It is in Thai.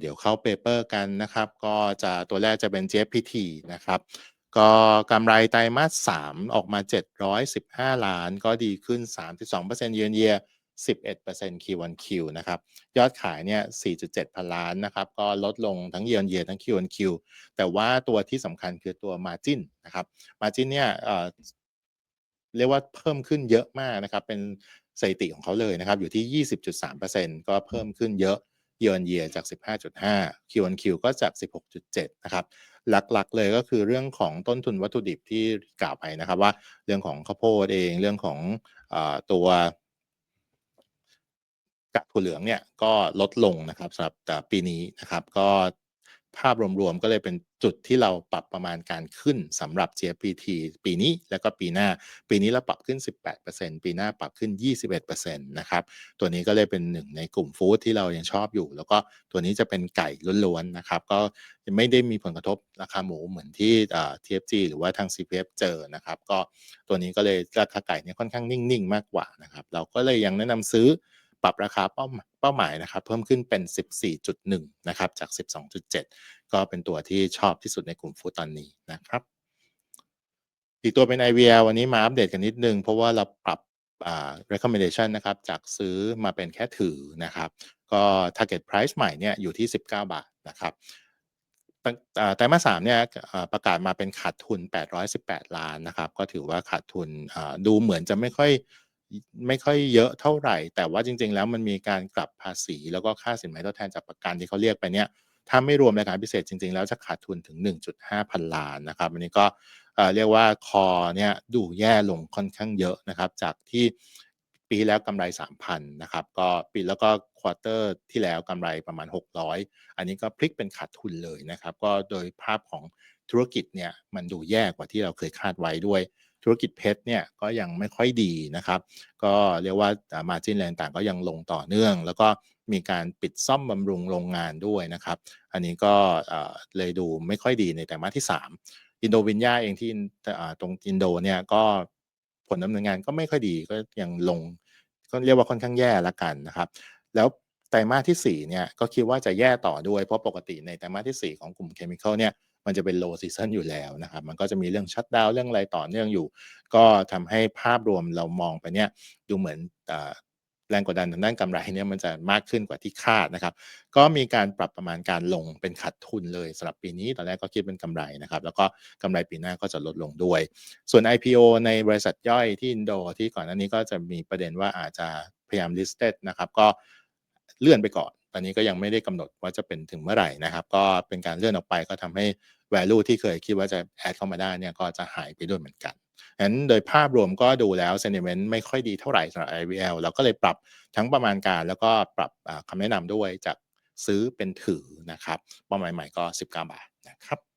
เดี๋ยวเข้าเปเปอร์กันนะครับ ก็จะตัวแรกจะเป็น JPT นะครับ ก็กำไรไตรมาส 3 ออกมา 715 ล้าน ก็ดีขึ้น 32% year on year 11% Q on Q นะครับ ยอดขายเนี่ย 4.7 พันล้านนะครับ ก็ลดลงทั้ง year on year ทั้ง Q on Q แต่ว่าตัวที่สำคัญคือตัว margin นะครับ margin เนี่ยเเรียกว่าเพิ่มขึ้นเยอะมากนะครับ เป็นสถิติของเขาเลยนะครับ อยู่ที่ 20.3%ก็เพิ่มขึ้นเยอะ เย a r on year จาก 15.5 Q on Q ก็จาก 16.7 นะครับ หลักๆ เลยก็คือเรื่องของต้นทุนวัตถุดิบที่กล่าวไปนะครับว่าเรื่องของข้าวโพดเองเรื่องของออตัวกากถั่วเหลืองเนี่ยก็ลดลงนะครับสำหรับปีนี้นะครับก็ ภาพรวมๆ ก็เลยเป็นจุดที่เราปรับประมาณการขึ้นสำหรับ GPT ปีนี้แล้วก็ปีหน้า ปีนี้เราปรับขึ้น 18%ปีหน้าปรับขึ้น 21%นะครับ ตัวนี้ก็เลยเป็นหนึ่งในกลุ่มฟู้ดที่เรายังชอบอยู่ แล้วก็ตัวนี้จะเป็นไก่ล้วนๆนะครับ ก็ไม่ได้มีผลกระทบราคาหมูเหมือนที่ TFG หรือว่าทาง CPF เจอนะครับ ก็ตัวนี้ก็เลยราคาไก่เนี่ยค่อนข้างนิ่งๆ มากกว่านะครับ เราก็เลยยังแนะนำซื้อ ปรับราคาเป้าเป้าหมายนะครับเพิ่มขึ้นเป็น 14.1 นะครับจาก 12.7 ก็เป็นตัวที่ชอบที่สุดในกลุ่มฟูตอนนี้นะครับ อีกตัวเป็น IVL วันนี้มาอัปเดตกันนิดนึง เพราะว่าเราปรับ recommendation นะครับจากซื้อมาเป็นแค่ถือนะครับ ก็ target price ใหม่เนี่ยอยู่ที่ 19 บาทนะครับไตรมาสสามเนี่ยประกาศมาเป็นขาดทุน 818 ล้านนะครับ ก็ถือว่าขาดทุนดูเหมือนจะไม่ค่อย ไม่ค่อยเยอะเท่าไหร่ แต่ว่าจริง ๆ แล้วมันมีการกลับภาษี แล้วก็ค่าสินไหมทดแทนจากประกันที่เขาเรียกไปเนี่ยถ้าไม่รวมรายการพิเศษจริง ๆ แล้วจะขาดทุนถึง 1.5 พันล้านนะครับอันนี้ก็เรียกว่าคอเนี่ยดูแย่ลงค่อนข้างเยอะนะครับ จากที่ปีแล้วกำไร 3,000นะครับก็ปีแล้วก็ควอเตอร์ที่แล้วกำไรประมาณ 600 อันนี้ก็พลิกเป็นขาดทุนเลยนะครับ ก็โดยภาพของธุรกิจเนี่ยมันดูแย่กว่าที่เราเคยคาดไว้ด้วย ธุรกิจเพชรเนี่ยก็ยังไม่ค่อยดีนะครับ ก็เรียกว่ามาจินแรงต่างก็ยังลงต่อเนื่อง แล้วก็มีการปิดซ่อมบำรุงโรงงานด้วยนะครับ อันนี้ก็เลยดูไม่ค่อยดีในแต่มาที่ 3 อินโดวินยาเองที่ตรงอินโดเนี่ยก็ผลดำเนินงานก็ไม่ค่อยดีก็ยังลงก็เรียกว่าค่อนข้างแย่ละกันนะครับ แล้วไตรมาสที่4เนี่ยก็คิดว่าจะแย่ต่อด้วยเพราะปกติในไตรมาสที่ 4 ของกลุ่มเคมีคอลเนี่ย มันจะเป็น low season อยู่แล้วนะครับ มันก็จะมีเรื่องชัดดาวเรื่องอะไรต่อเนื่องอยู่ ก็ทำให้ภาพรวมเรามองไปเนี่ยดูเหมือนแรงกดดันทางด้านกำไรเนี่ยมันจะมากขึ้นกว่าที่คาดนะครับ ก็มีการปรับประมาณการลงเป็นขาดทุนเลยสำหรับปีนี้ ตอนแรกก็คิดเป็นกำไรนะครับ แล้วก็กำไรปีหน้าก็จะลดลงด้วย ส่วน IPO ในบริษัทย่อยที่อินโดที่ก่อนหน้านี้ก็จะมีประเด็นว่าอาจจะพยายาม listed นะครับ ก็เลื่อนไปก่อน อนนี้ก็ยังไม่ได้กำหนดว่าจะเป็นถึงเมื่อไหร่นะครับ ก็เป็นการเลื่อนออกไปก็ทำให้ value ที่เคยคิดว่าจะแอดเข้ามาได้เนี่ยก็จะหายไปด้วยเหมือนกันงั้นโดยภาพรวมก็ดูแล้ว sentiment ไม่ค่อยดีเท่าไหร่สำหรับ IVL เราก็เลยปรับทั้งประมาณการแล้วก็ปรับคำแนะนำด้วยจากซื้อเป็นถือนะครับเป้าหมายใหม่ก็ 19 บาทนะครับ